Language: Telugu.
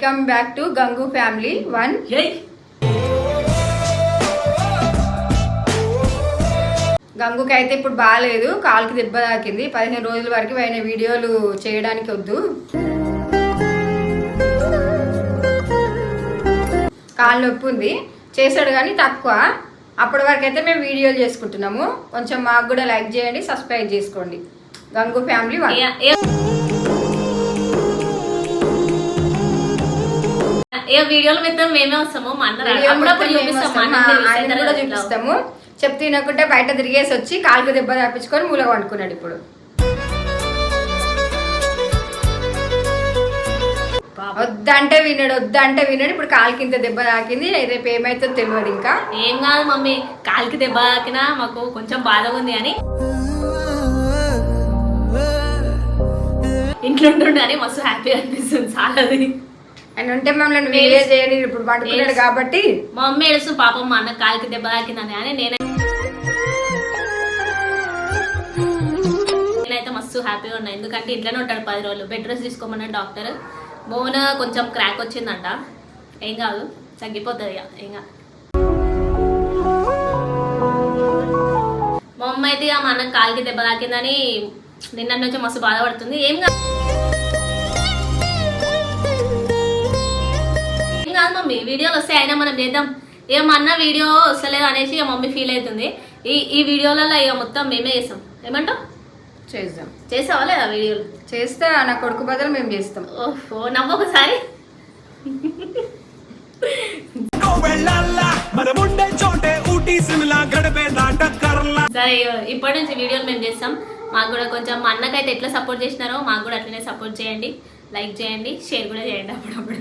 Welcome back to Gangu family one గంగుకి అయితే ఇప్పుడు బాగాలేదు. కాలుకి దెబ్బ తాకింది. పదిహేను రోజుల వరకు ఆయన వీడియోలు చేయడానికి వద్దు. కాలు నొప్పి ఉంది. చేశాడు కానీ తక్కువ. అప్పటి వరకు అయితే మేము వీడియోలు చేసుకుంటున్నాము. కొంచెం మాకు కూడా లైక్ చేయండి సబ్స్క్రైబ్ చేసుకోండి. గంగు ఫ్యామిలీ ఏ- వీడియోలు పెడితే మేమే వస్తాము మా అప్పుడప్పుడు చూపిస్తాము చెప్తే తినకుంటే బయట తిరిగేసి వచ్చి కాలుకు దెబ్బ తాపించుకొని మూలగా వండుకున్నాడు ఇప్పుడు. పాపం. వద్దంటే వినడు వద్దంటే వినడు. ఇప్పుడు కాలుకి ఇంత దెబ్బ తాకింది రేపు ఏమైతుందో తెలియదు ఇంకా. ఏం కాదు మమ్మీ కాలికి దెబ్బ తాకినా మాకు కొంచెం బాధగా ఉంది అని. ఇంట్లో ఉంటుండే అని మస్తు హ్యాపీ అనిపిస్తుంది చాలా. ఆయన ఉంటే మమ్మల్ని వీడియో చేయండి ఇప్పుడు పడుకున్నాడు కాబట్టి. మా మమ్మీ ఏడుస్తూ పాపం మా అన్న కాలికి దెబ్బ తాకిందని అని నేనే నేనైతే మస్తు హ్యాపీగా ఉన్నా. ఎందుకంటే ఇంట్లోనే ఉంటాడు పది రోజులు. బెడ్ రెస్ట్ తీసుకోమన్నాడు డాక్టర్. బోన్ కొంచెం క్రాక్ వచ్చిందంట. ఏం కాదు తగ్గిపోతుంది ఇక ఏం కాదు. మా అమ్మ అయితే ఇక మా అన్న కాలికి దెబ్బ తాకిందని నిన్న నుంచి మస్తు బాధపడుతుంది. ఏం కాదు. మమ్మీ వీడియోలు వస్తాయి అయినా మనం చేద్దాం. ఇక మా అన్న వీడియో వస్తలేదు అనేసి ఇక మమ్మీ ఫీల్ అవుతుంది. ఈ ఈ వీడియోలలో ఇక మొత్తం మేమే చేస్తాం. ఏమంటావు? చేద్దాం. చేసావా లేదా వీడియోలు? చేస్తే నా కొడుకు బదులు మేము చేస్తాం. ఓహో నవ్వొకసారి సరే ఇప్పటి నుంచి వీడియోలు మేము చేస్తాం. మాకు కూడా కొంచెం మా అన్నకైతే ఎట్లా సపోర్ట్ చేసినారో మాకు కూడా అట్లనే సపోర్ట్ చేయండి. లైక్ చేయండి షేర్ కూడా చేయండి అప్పుడప్పుడు.